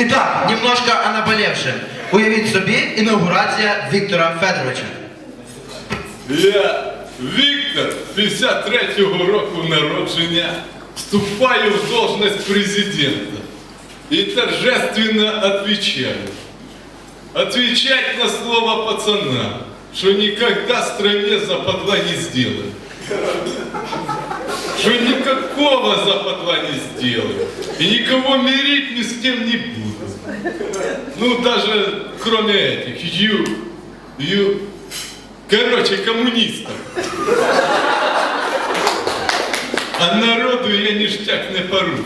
Итак, немножко о наболевшем. Уявіть собі інаугурація Віктора Федоровича. Я, Віктор, 53-го року народження, вступаю в должность президента и торжественно отвечаю. Отвечать на слово пацана, что никогда стране западла не сделаю. Что никакого западла не сделаю. И никого мирить ни с кем не буду. Ну, даже кроме этих, ю, ю, короче, коммунистов. А народу я ніштяк не пару.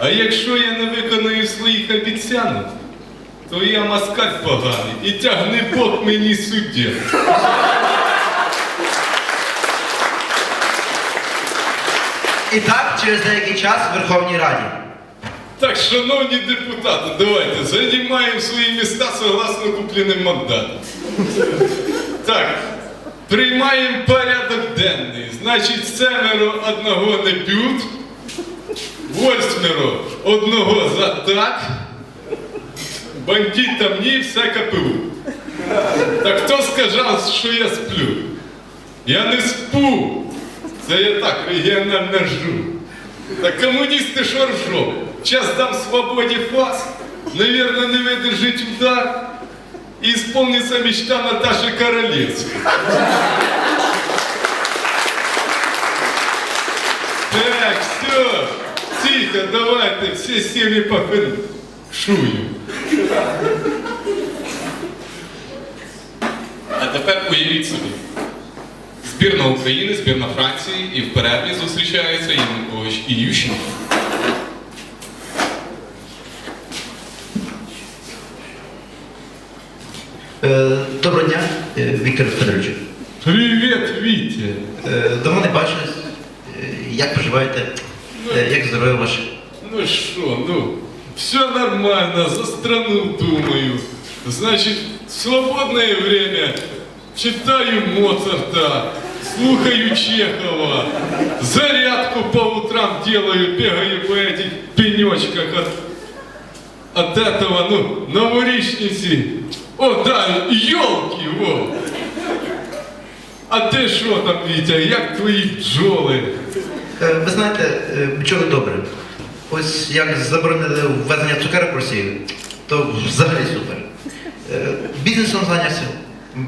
А якщо я не виконую своїх обіцянок, то я маскаль поганий і тягне Бог мені суддя. І так, через деякий час в Верховній Раді. Так, шановні депутати, давайте займаємо свої міста согласно купленим мандатам. Так, приймаємо порядок денний. Значить, семеро одного не п'ють, восьмеро одного за так, бандитам ні, все КПУ. Так хто сказав, що я сплю? Я не спу. Це я так регіонально жу. Так коммунисты що ржов? Сейчас дам свободе фас, наверное, не выдержит удар, и исполнится мечта Наташи Королевской. Так, все, тихо, давайте, все сели по шую. А тепер уявіть собі. Збірна України, збірна Франції і в перерві зустрічаються Янукович і Ющенко. Е, Доброго дня, е, Віктор Федорович. Привет, Витя. Е, Давно не бачились. Як поживаєте? Е, Як здоров'я ваше? Ну что, ну, все нормально, за страну думаю. Значит, в свободное время читаю Моцарта, слухаю Чехова, зарядку по утрам делаю, бегаю по этих пенечках от, от этого, ну, новорічниці. О, да, елки, во. А ти що там, Вітя, як твої бджоли? Е, Ви знаєте, е, бджоли добре. Ось як заборонили ввезення цукерок в Росію, то взагалі супер. Е, Бізнесом зайнявся,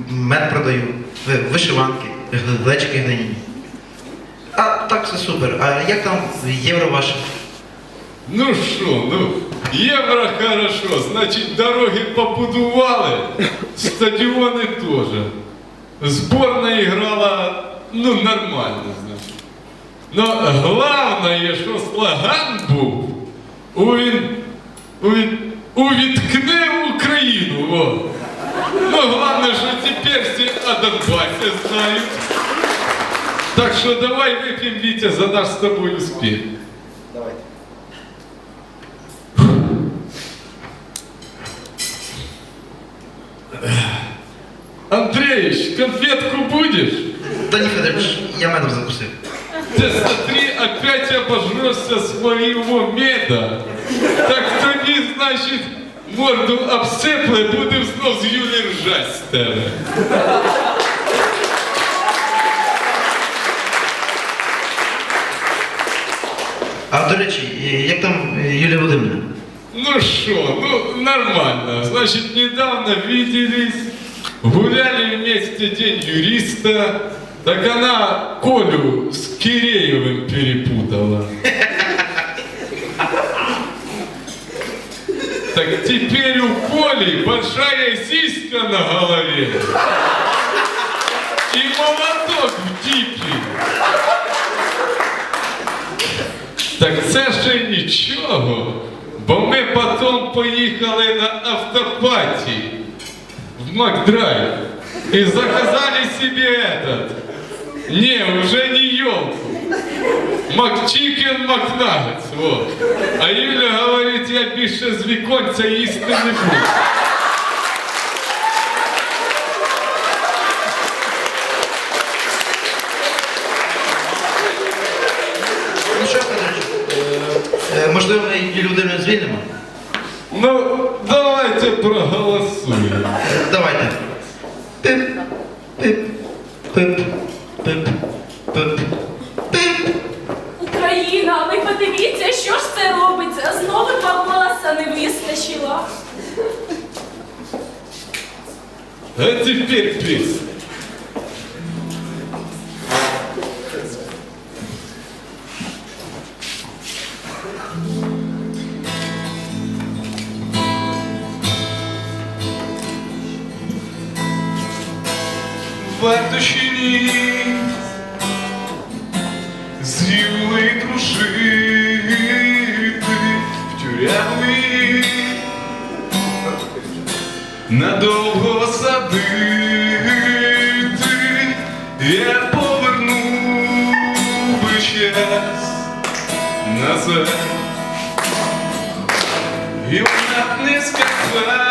мед продаю, ви- вишиванки, глечики гнині. А так все супер. А як там євро ваше? Ну що, ну, євро хорошо, значить дороги побудували, стадіони теж. Зборна грала, ну, нормально, значить. Но головне, що слоган був, увін, увін, увіткни Україну, во. Ну, головне, що тепер всі о Донбасі знають. Так що давай вип'ємо, Вітя, за наш з тобою успіх. Давайте. Андреевич, конфетку будешь? Та ні, Федорович, я медом закусив. Ты смотри, опять обожрешься своего меда. Так тоді, значить, морду обсипли, будем знов з Юлі ржать з тебе. А до речі, е, як там е, Юлія Володимирівна? Ну что, ну нормально. Значит, недавно виделись, гуляли вместе день юриста, так она Колю с Киреевым перепутала. Так теперь у Коли большая сиська на голове. И молоток в дипі. Так це ще нічого, бо ми потім поїхали на автопаті в Макдрайв і заказали себе этот. Не, уже не елку. Макчикен Макнагетс, вот. А Юля говорить, я більше з віконця їсти не буду. Ну що, Федорович, е, е, можливо, Юлію Володимирівну звільнимо? Ну, давайте проголосуємо. Давайте. Пип, пип, пип, пип, пип. подивіться, що ж це робиться. Знову папаса не вистачило. А тепер пісня. Вартуші надовго садити, я поверну би час назад. І вона не сказала,